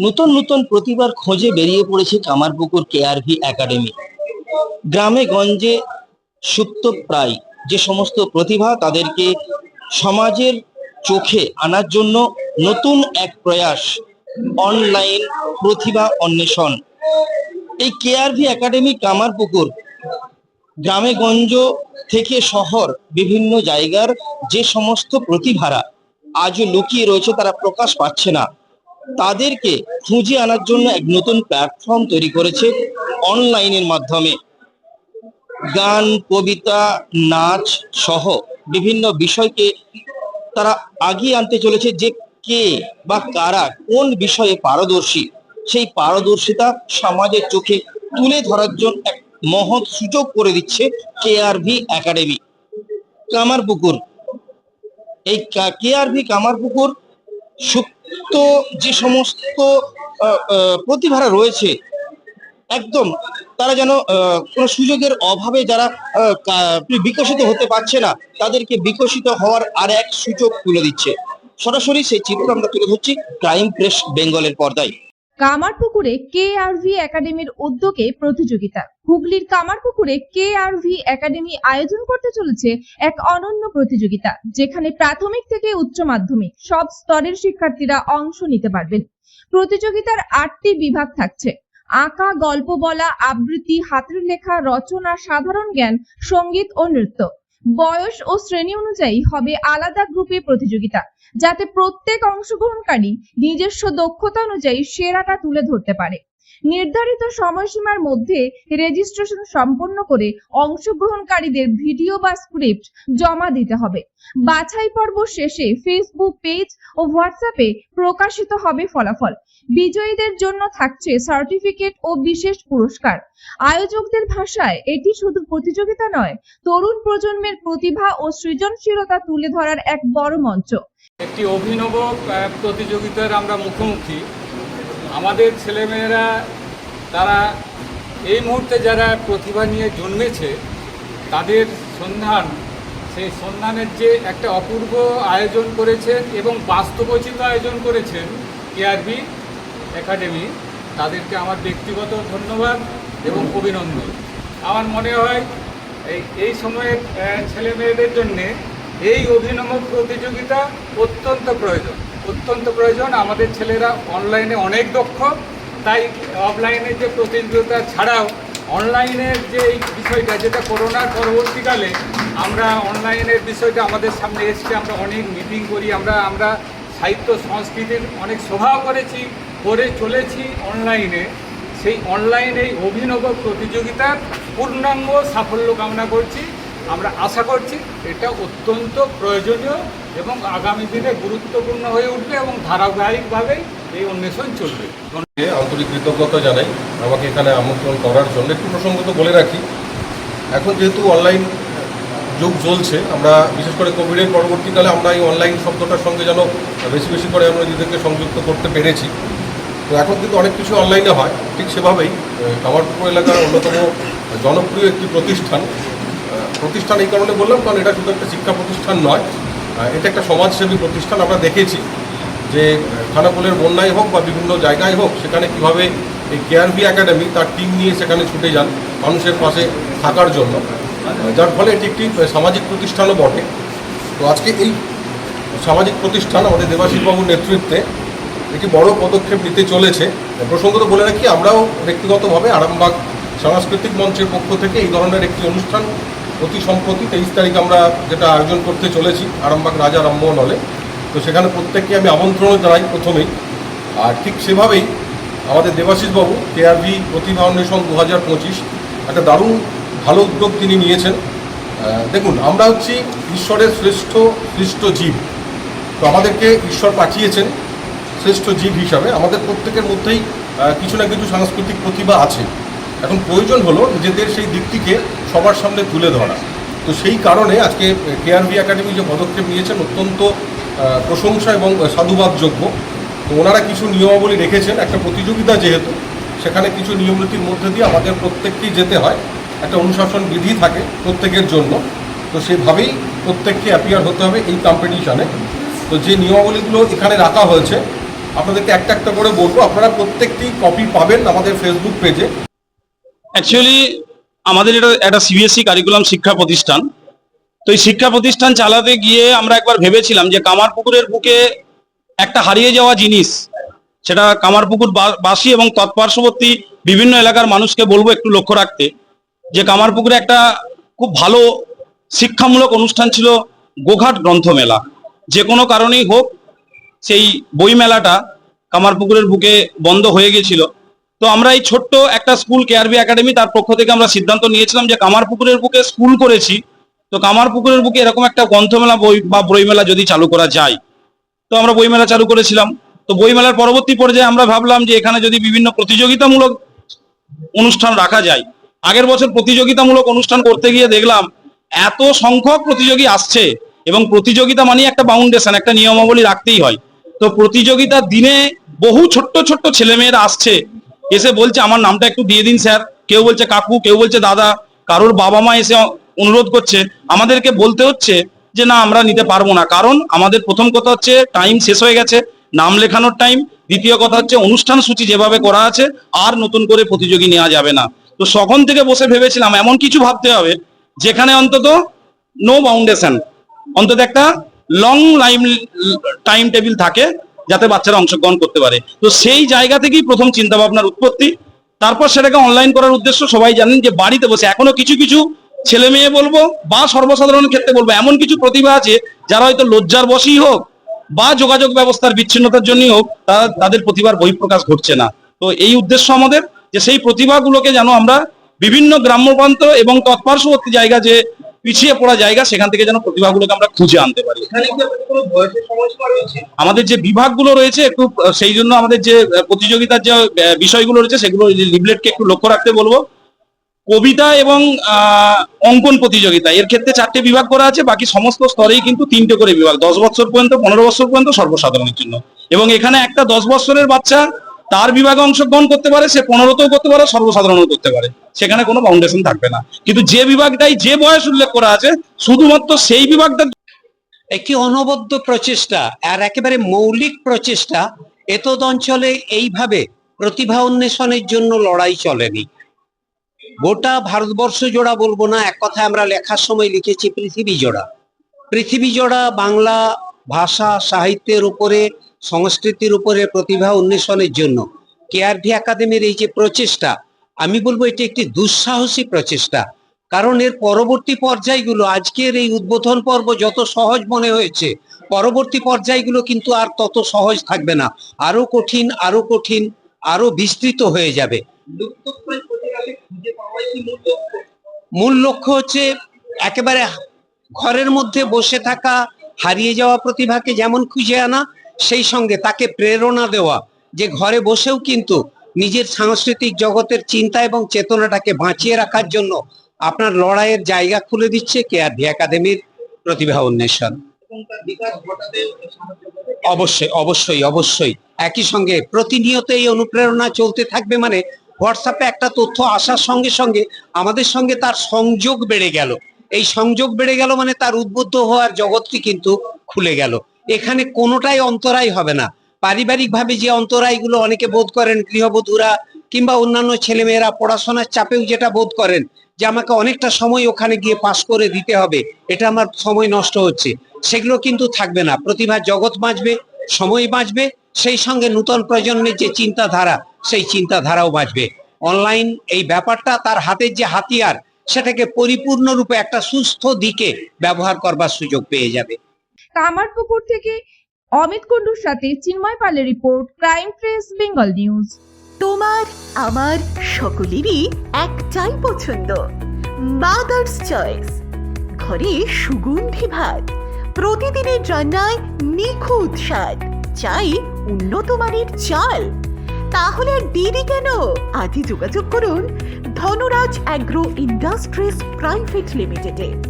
নতুন নতুন প্রতিভার খোঁজে বেরিয়ে পড়েছে কামারপুকুর কেআরভি একাডেমি। গ্রামে গঞ্জে সুপ্ত প্রায় যে সমস্ত প্রতিভা তাদেরকে সমাজের চোখে আনার জন্য নতুন এক প্রয়াস, অনলাইন প্রতিভা অন্বেষণ। এই কেআরভি একাডেমি কামারপুকুর, গ্রামে গঞ্জ থেকে শহর বিভিন্ন জায়গার যে সমস্ত প্রতিভারা আজও লুকিয়ে রয়েছে তারা প্রকাশ পাচ্ছে না। তাদেরকে খুঁজে আনার জন্য এক নতুন প্ল্যাটফর্ম তৈরি করেছে অনলাইনের মাধ্যমে। গান, কবিতা, নাচ সহ বিভিন্ন বিষয়কে তারা আগিয়ে আনতে চলেছে যে কে বা কারা কোন বিষয়ে পারদর্শী। সেই পারদর্শিতা সমাজের চোখে তুলে ধরার জন্য এক মহৎ সুযোগ করে দিচ্ছে কেআরভি একাডেমি কামারপুকুর। এই কা, কে আর কেআরভি কামারপুকুর সুপ্ত যে সমস্ত প্রতিভারা রয়েছে, একদম তারা যেন কোনো সুযোগের অভাবে যারা বিকশিত হতে পারছে না, তাদেরকে বিকশিত হওয়ার আর এক সুযোগ তুলে দিচ্ছে। সরাসরি সেই চিত্র আমরা তুলে ধরছি ক্রাইম প্রেস বেঙ্গলের পর্দায়। কামারপুকুরে কেআরভি একাডেমির উদ্যোগে প্রতিযোগিতা। হুগলির কামারপুকুরে কেআরভি একাডেমি আয়োজন করতে চলেছে এক অনন্য প্রতিযোগিতা, যেখানে প্রাথমিক থেকে উচ্চ মাধ্যমিক সব স্তরের শিক্ষার্থীরা অংশ নিতে পারবেন। প্রতিযোগিতার আটটি বিভাগ থাকছে। আঁকা, গল্প বলা, আবৃত্তি, হাতের লেখা, রচনা, সাধারণ জ্ঞান, সংগীত ও নৃত্য। বয়স ও শ্রেণি অনুযায়ী হবে আলাদা গ্রুপে প্রতিযোগিতা, যাতে প্রত্যেক অংশগ্রহণকারী নিজস্ব দক্ষতা অনুযায়ী সেরাটা তুলে ধরতে পারে। নির্ধারিত সময়সীমার মধ্যে রেজিস্ট্রেশন সম্পন্ন করে অংশগ্রহণকারীদের ভিডিও বা স্ক্রিপ্ট জমা দিতে হবে। বাছাই পর্ব শেষে ফেসবুক পেজ ও হোয়াটসঅ্যাপে প্রকাশিত হবে ফলাফল। বিজয়ীদের জন্য থাকছে সার্টিফিকেট ও বিশেষ পুরস্কার। আয়োজকদের ভাষায় এটি শুধু প্রতিযোগিতা নয়, তরুণ প্রজন্মের প্রতিভা ও সৃজনশীলতা তুলে ধরার এক বড় মঞ্চ। একটি অভিনব প্রতিযোগিতার আমরা মুখোমুখি। আমাদের ছেলেমেয়েরা, তারা এই মুহূর্তে যারা প্রতিভা নিয়ে জন্মেছে, তাদের সন্ধান, সেই সন্ধানের যে একটা অপূর্ব আয়োজন করেছেন এবং বাস্তবোচিত আয়োজন করেছেন কেআরবি একাডেমি, তাদেরকে আমার ব্যক্তিগত ধন্যবাদ এবং অভিনন্দন। আমার মনে হয়, এই এই সময়ের ছেলেমেয়েদের জন্যে এই অভিনব প্রতিযোগিতা অত্যন্ত প্রয়োজন। অত্যন্ত প্রয়োজন। আমাদের ছেলেরা অনলাইনে অনেক দক্ষ। তাই অফলাইনে যে প্রতিযোগিতা ছাড়াও অনলাইনের যে এই বিষয়টা, যেটা করোনার পরবর্তীকালে আমরা অনলাইনের বিষয়টা আমাদের সামনে এসছে, আমরা অনেক মিটিং করি, আমরা আমরা সাহিত্য, সংস্কৃতির অনেক সভাও করেছি, করে চলেছি অনলাইনে সেই অনলাইনে অভিনব প্রতিযোগিতার পূর্ণাঙ্গ সাফল্য কামনা করছি। আমরা আশা করছি এটা অত্যন্ত প্রয়োজনীয় এবং আগামী দিনে গুরুত্বপূর্ণ হয়ে উঠবে এবং ধারাবাহিকভাবে এই অন্বেষণ চলবে। আন্তরিক কৃতজ্ঞতা জানাই। আমাকে এখানে আমন্ত্রণ করার জন্য একটু প্রসঙ্গত বলে রাখি। এখন যেহেতু অনলাইন যুগ চলছে আমরা বিশেষ করে কোভিডের পরবর্তীকালে আমরা এই অনলাইন শব্দটার সঙ্গে যেন বেশি বেশি করে আমরা নিজেদেরকে সংযুক্ত করতে পেরেছি। তো এখন কিন্তু অনেক কিছু অনলাইনে হয়। ঠিক সেভাবেই আহ, কামারপুকুর এলাকার অন্যতম জনপ্রিয় একটি প্রতিষ্ঠান প্রতিষ্ঠান এই কারণে বললাম, কারণ এটা শুধু একটা শিক্ষা প্রতিষ্ঠান নয় এটা একটা সমাজসেবী প্রতিষ্ঠান আমরা দেখেছি যে খানাকুলের বন্যায় হোক বা বিভিন্ন জায়গায় হোক, সেখানে কীভাবে এই কেআরভি একাডেমি তার টিম নিয়ে সেখানে ছুটে যান মানুষের পাশে থাকার জন্য। যার ফলে এটি একটি সামাজিক প্রতিষ্ঠানও বটে। তো আজকে এই সামাজিক প্রতিষ্ঠান আমাদের দেবাশিসবাবুর নেতৃত্বে একটি বড় পদক্ষেপ নিতে চলেছে। প্রসঙ্গত বলে রাখি, আমরাও ব্যক্তিগতভাবে আরামবাগ সাংস্কৃতিক মঞ্চের পক্ষ থেকে এই ধরনের একটি অনুষ্ঠান অতি সম্প্রতি তেইশ তারিখ আমরা যেটা আয়োজন করতে চলেছি, আরামবাগ রাজা রামমোহন হলে। তো সেখানে প্রত্যেককে আমি আমন্ত্রণ জানাই প্রথমেই। আর ঠিক সেভাবেই আমাদের দেবাশিসবাবু, কেআরভি প্রতিভা অন্বেষণ দু হাজার পঁচিশ, একটা দারুণ ভালো উদ্যোগ তিনি নিয়েছেন। দেখুন, আমরা হচ্ছি ঈশ্বরের শ্রেষ্ঠ, সৃষ্ট জীব। তো আমাদেরকে ঈশ্বর পাঠিয়েছেন শ্রেষ্ঠ জীব হিসাবে। আমাদের প্রত্যেকের মধ্যেই কিছু না কিছু সাংস্কৃতিক প্রতিভা আছে। এখন প্রয়োজন হলো নিজেদের সেই দিকটিকে সবার সামনে তুলে ধরা। তো সেই কারণে আজকে কেআরবি একাডেমি যে পদক্ষেপ নিয়েছেন অত্যন্ত প্রশংসা এবং সাধুবাদযোগ্য। তো ওনারা কিছু নিয়মাবলী রেখেছেন, একটা প্রতিযোগিতা যেহেতু, সেখানে কিছু নিয়মনীতির মধ্যে দিয়ে আমাদের প্রত্যেককেই যেতে হয়। একটা অনুশাসন বিধি থাকে প্রত্যেকের জন্য। তো সেভাবেই প্রত্যেককে অ্যাপিয়ার হতে হবে এই কম্পিটিশানে তো যে নিয়মাবলীগুলো এখানে রাখা হয়েছে, আপনাদেরকে একটা একটা করে বলব, আপনারা প্রত্যেকটি কপি পাবেন আমাদের ফেসবুক পেজে অ্যাকচুয়ালি আমাদের এটা একটা সিবিএসসি কারিকুলাম E শিক্ষা প্রতিষ্ঠান। তো এই শিক্ষা প্রতিষ্ঠান চালাতে গিয়ে আমরা একবার ভেবেছিলাম যে কামারপুকুরের বুকে একটা হারিয়ে যাওয়া জিনিস, সেটা কামারপুকুর বাসী এবং তৎপার্শ্ববর্তী বিভিন্ন এলাকার মানুষকে বলব একটু লক্ষ্য রাখতে, যে কামারপুকুরে একটা খুব ভালো শিক্ষামূলক অনুষ্ঠান ছিল গোঘাট গ্রন্থমেলা। যে কোনো কারণেই হোক, সেই বই বইমেলাটা কামারপুকুরের বুকে বন্ধ হয়ে গেছিল। তো আমরা এই ছোট্ট একটা স্কুল কেআরবি একাডেমি, তার পক্ষ থেকে আমরা সিদ্ধান্ত নিয়েছিলাম যে কামারপুকুরের বুকে স্কুল করেছি। তো কামারপুকুরের বুকে এরকম একটা গ্রন্থমেলা, বই বা বইমেলা যদি চালু করা যায়, তো আমরা বইমেলা চালু করেছিলাম। তো বইমেলার পরবর্তী পর্যায়ে আমরা ভাবলাম যে এখানে যদি বিভিন্ন প্রতিযোগিতামূলক অনুষ্ঠান রাখা যায়, আগের বছর প্রতিযোগিতামূলক অনুষ্ঠান করতে গিয়ে দেখলাম এত সংখ্যক প্রতিযোগী আসছে এবং প্রতিযোগিতা মানে একটা বাউন্ডেশন একটা নিয়মাবলী রাখতেই হয়। তো প্রতিযোগিতার দিনে বহু ছোট্ট ছোট্ট ছেলেমেয়েরা আসছে। এসে বলছে, আমার নামটা একটু দিয়ে দিন স্যার। কেউ বলছে, কাকু। কেউ বলছে, দাদা। কারোর বাবা মা এসে অনুরোধ করছে। আমাদেরকে বলতে হচ্ছে যে, না, আমরা নিতে পারব না। কারণ আমাদের প্রথম কথা হচ্ছে, টাইম শেষ হয়ে গেছে। নাম লেখানোর টাইম। দ্বিতীয় কথা হচ্ছে, অনুষ্ঠান সূচি যেভাবে করা আছে, আর নতুন করে প্রতিযোগী নেওয়া যাবে না। তো সখন থেকে বসে ভেবেছিলাম, এমন কিছু ভাবতে হবে, যেখানে অন্তত নো বাউন্ডেশন অন্তত একটা লং লাইম টাইম টেবিল থাকে। যাতে বাচ্চারা অংশগ্রহণ করতে পারে। তো সেই জায়গা থেকেই প্রথম চিন্তা ভাবনার উৎপত্তি। তারপর সেটাকে অনলাইন করার উদ্দেশ্য সবাই জানেন যে বাড়িতে বসে এখনও কিছু কিছু ছেলে মেয়ে বলব বা সর্বসাধারণ ক্ষেত্রে বলব, এমন কিছু প্রতিভা আছে যারা হয়তো লজ্জার বশেই হোক বা যোগাযোগ ব্যবস্থার বিচ্ছিন্নতার জন্যই হোক তারা তাদের প্রতিভার বহিঃপ্রকাশ ঘটছে না। তো এই উদ্দেশ্য আমাদের যে সেই প্রতিভাগুলোকে যেন আমরা বিভিন্ন গ্রাম্য প্রান্ত এবং তৎপার্শ্ববর্তী জায়গা যে পিছিয়ে পড়া জায়গা সেখান থেকে যেন প্রতিভাগুলোকে আমরা খুঁজে আনতে পারি। আমাদের যে বিভাগগুলো রয়েছে একটু সেই জন্য আমাদের যে প্রতিযোগিতার যে বিষয়গুলো রয়েছে সেগুলো লিবলেটকে একটু লক্ষ্য রাখতে বলব। কবিতা এবং অঙ্কন প্রতিযোগিতা এর ক্ষেত্রে চারটে বিভাগ করা আছে বাকি সমস্ত স্তরেই কিন্তু তিনটে করে বিভাগ দশ বছর পর্যন্ত পনেরো বছর পর্যন্ত সর্বসাধারণের জন্য। এবং এখানে একটা দশ বছরের বাচ্চা তার বিভাগে অংশগ্রহণ করতে পারে, সে পনেরোতেও করতে পারে, সর্বসাধারণও করতে পারে। সেখানে কোনো ফাউন্ডেশন থাকবে না। কিন্তু যে বিভাগটাই যে বয়স উল্লেখ করা আছে, শুধুমাত্র সেই বিভাগটা একটি অনবদ্য প্রচেষ্টা আর একেবারে মৌলিক প্রচেষ্টা এতদ অঞ্চলে এইভাবে প্রতিভা অন্বেষণের জন্য লড়াই চলেনি। গোটা ভারতবর্ষ জোড়া বলব না, এক কথা আমরা লেখার সময় লিখেছি পৃথিবী জোড়া। পৃথিবী জোড়া বাংলা ভাষা সাহিত্যের উপরে সংস্কৃতির উপরে প্রতিভা উন্মেষণের জন্য কেআরভি একাডেমির এই যে প্রচেষ্টা, আমি বলব এটি একটি দুঃসাহসী প্রচেষ্টা কারণ এর পরবর্তী পর্যায়গুলো, আজকের এই উদ্বোধন পর্ব যত সহজ মনে হয়েছে, পরবর্তী পর্যায়গুলো কিন্তু আর তত সহজ থাকবে না আরও কঠিন আরও কঠিন, আরও বিস্তৃত হয়ে যাবে? মূল লক্ষ্য হচ্ছে একেবারে ঘরের মধ্যে বসে থাকা, হারিয়ে যাওয়া প্রতিভাকে যেমন খুঁজে আনা সেই সঙ্গে তাকে প্রেরণা দেওয়া যে ঘরে বসেও কিন্তু নিজের সাংস্কৃতিক জগতের চিন্তা এবং চেতনাটাকে বাঁচিয়ে রাখার জন্য আপনার লড়াইয়ের জায়গা খুলে দিচ্ছে কেআরভি একাডেমির প্রতিভা করে অবশ্যই অবশ্যই অবশ্যই। একই সঙ্গে প্রতিনিয়ত এই অনুপ্রেরণা চলতে থাকবে মানে হোয়াটসঅ্যাপে একটা তথ্য আসার সঙ্গে সঙ্গে আমাদের সঙ্গে তার সংযোগ বেড়ে গেল। এই সংযোগ বেড়ে গেল মানে তার উদ্বুদ্ধ হওয়ার জগৎটি কিন্তু খুলে গেল। এখানে কোনোটাই অন্তরায় হবে না। পারিবারিকভাবে যে অন্তরায়গুলো অনেকে বোধ করেন, গৃহবধূরা কিংবা অন্যান্য ছেলেমেয়েরা পড়াশোনার চাপেও যেটা বোধ করেন যে আমাকে অনেকটা সময় ওখানে গিয়ে পাশ করে দিতে হবে, এটা আমার সময় নষ্ট হচ্ছে। সেগুলো কিন্তু থাকবে না। প্রতিভা জগৎ বাঁচবে, সময় বাঁচবে, সেই সঙ্গে নূতন প্রজন্মের যে চিন্তাধারা, সেই চিন্তাধারাও বাঁচবে। অনলাইন এই ব্যাপারটা তার হাতের যে হাতিয়ার, সেটাকে পরিপূর্ণরূপে একটা সুস্থ দিকে ব্যবহার করবার সুযোগ পেয়ে যাবে। কামারপুকুর থেকে অমিত কুণ্ডুর সাথে চিন্ময় পালের report crime press Bengal news. তোমার, আমার সকলেরই একটাই পছন্দ মাদার্স চয়েস ঘরে সুগন্ধি ভাত, প্রতিদিনের রান্নায় নিখুঁত স্বাদ, চাই উন্নত মানের চাল। তাহলে আর দেরি কেন? আজই যোগাযোগ করুন ধনরাজ অ্যাগ্রো ইন্ডাস্ট্রিজ প্রাইভেট লিমিটেডে।